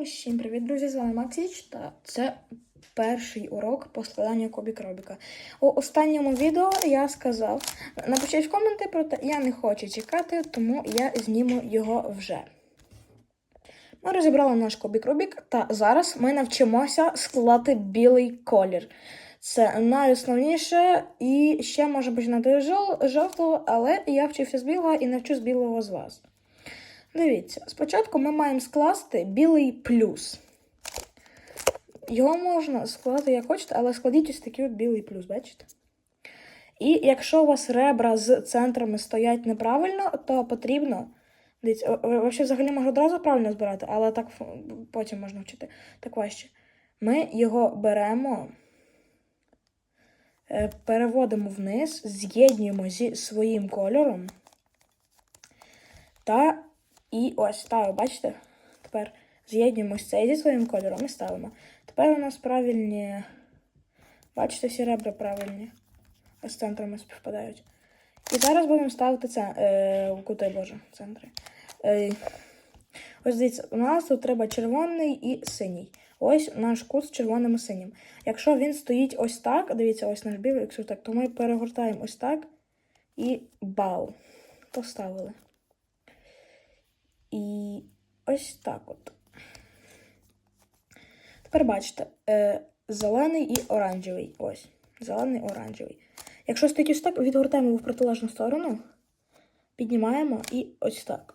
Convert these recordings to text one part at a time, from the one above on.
Усім привіт, друзі! З вами Максіч, та це перший урок по складанню кубік Робіка. У останньому відео я сказав: напишіть в коменти, проте я не хочу чекати, тому я зніму його вже. Ми розібрали наш кубік Рубік, та зараз ми навчимося складати білий колір. Це найосновніше і ще може з жол- жовтого, але я вчився з білого і навчу з білого з вас. Дивіться, спочатку ми маємо скласти білий плюс. Його можна скласти як хочете, але складіть ось такий білий плюс, бачите? І якщо у вас ребра з центрами стоять неправильно, то потрібно. Дивіться, взагалі можна одразу правильно збирати, але так потім можна вчити так важче. Ми його беремо, е, переводимо вниз, з'єднуємо зі своїм кольором. Та і ось ставимо, бачите? Тепер з'єднуємо цей зі своїм кольором і ставимо. Тепер у нас правильні. Бачите, всі ребра правильні. Ось центрами співпадають. І зараз будемо ставити це е, кути, боже, центри. Е, ось дивіться, у нас тут треба червоний і синій. Ось наш кут з червоним і синім. Якщо він стоїть ось так, дивіться, ось наш білий, якщо так, то ми перегортаємо ось так і бау. Поставили. І ось так от. Тепер бачите, е, зелений і оранжевий. Ось. Зелений оранжевий. Якщо ось так, відгортаємо в протилежну сторону, піднімаємо і ось так.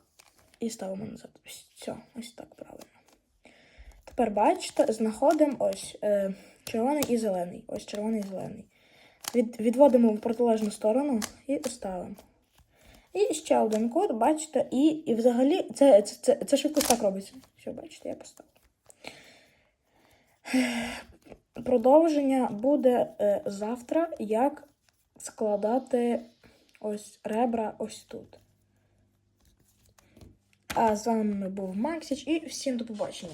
І ставимо назад. Все, ось так правильно. Тепер бачите, знаходимо ось е, червоний і зелений. Ось червоний і зелений. Від, відводимо в протилежну сторону і ставимо. І ще один код, бачите, і, і взагалі це, це, це, це швидко так робиться. Все, бачите, я поставив. Продовження буде е, завтра, як складати ось ребра ось тут. А з вами був Максіч і всім до побачення.